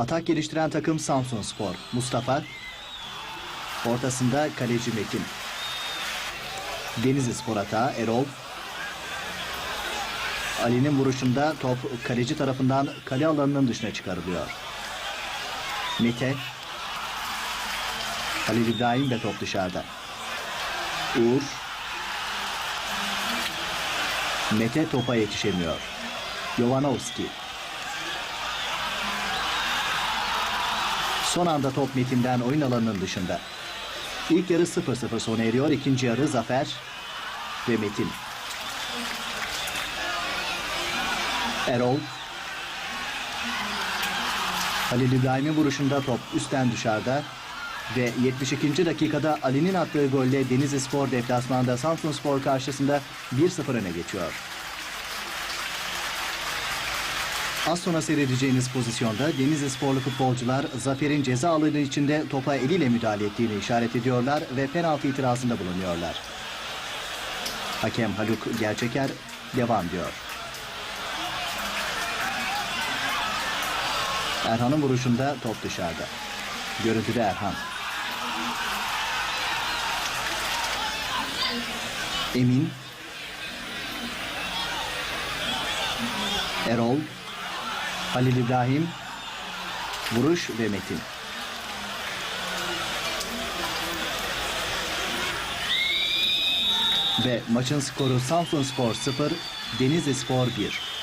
Atak geliştiren takım Samsun Spor. Mustafa. Ortasında kaleci Metin. Denizli Spor atağı Erol. Ali'nin vuruşunda top kaleci tarafından kale alanının dışına çıkarılıyor. Mete. Halil İbrahim ve top dışarıda. Uğur. Mete topa yetişemiyor. Jovanovski. Son anda top Metin'den oyun alanının dışında. İlk yarı 0-0 sona eriyor. İkinci yarı Zafer ve Metin. Erol. Halil İbrahim'in vuruşunda top üstten dışarıda. Ve 72. dakikada Ali'nin attığı golle Denizli Spor deplasmanda Samsun Spor karşısında 1-0 öne geçiyor. Az sonra seyredeceğiniz pozisyonda Denizli sporlu futbolcular Zafer'in ceza alanı içinde topa eliyle müdahale ettiğini işaret ediyorlar ve penaltı itirazında bulunuyorlar. Hakem Haluk Gerçeker devam diyor. Erhan'ın vuruşunda top dışarıda. Görüntüde Erhan. Emin. Erol. Halil İbrahim. Vuruş ve Metin. Ve maçın skoru Samsun Spor 0, Denizli Spor 1.